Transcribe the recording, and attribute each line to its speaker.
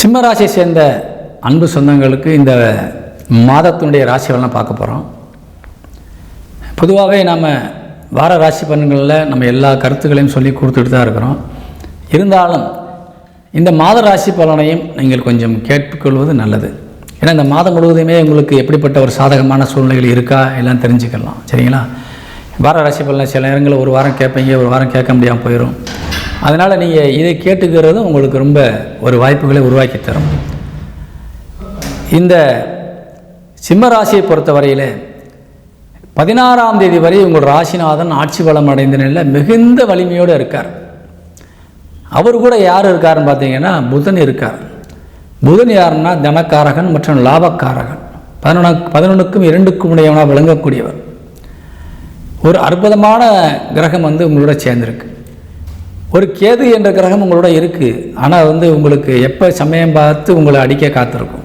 Speaker 1: சிம்மராசியை சேர்ந்த அன்பு சொந்தங்களுக்கு இந்த மாதத்தினுடைய ராசி பலனை பார்க்க போகிறோம் பொதுவாகவே நாம் வார ராசி பலன்களில் நம்ம எல்லா கருத்துக்களையும் சொல்லி கொடுத்துட்டு தான் இருக்கிறோம். இருந்தாலும் இந்த மாத ராசி பலனையும் நீங்கள் கொஞ்சம் கேட்டுக்கொள்வது நல்லது. ஏன்னா இந்த மாதம் முழுவதுமே உங்களுக்கு எப்படிப்பட்ட ஒரு சாதகமான சூழ்நிலைகள் இருக்கா எல்லாம் தெரிஞ்சுக்கலாம். சரிங்களா? வார ராசி பலனை சில நேரங்களில் ஒரு வாரம் கேட்பீங்க ஒரு வாரம் கேட்க முடியாமல் போயிடும் அதனால் நீங்கள் இதை கேட்டுக்கிறதும் உங்களுக்கு ரொம்ப ஒரு வாய்ப்புகளை உருவாக்கி தரும். இந்த சிம்ம ராசியை பொறுத்தவரையில் பதினாறாம் தேதி வரை உங்கள் ராசிநாதன் ஆட்சி பலம் அடைந்த நிலையில் மிகுந்த வலிமையோடு இருக்கார். அவர் கூட யார் இருக்காருன்னு பார்த்தீங்கன்னா புதன் இருக்கார். புதன் யாருன்னா தனக்காரகன் மற்றும் லாபக்காரகன். பதினொன்று பதினொன்றுக்கும் இரண்டுக்கும் உடையவனாக விளங்கக்கூடியவர். ஒரு அற்புதமான கிரகம் வந்து உங்களோட சேர்ந்திருக்கு. ஒரு கேது என்ற கிரகம் உங்களோட இருக்குது ஆனால் வந்து உங்களுக்கு எப்போ சமயம் பார்த்து உங்களை அடிக்க காத்திருக்கும்?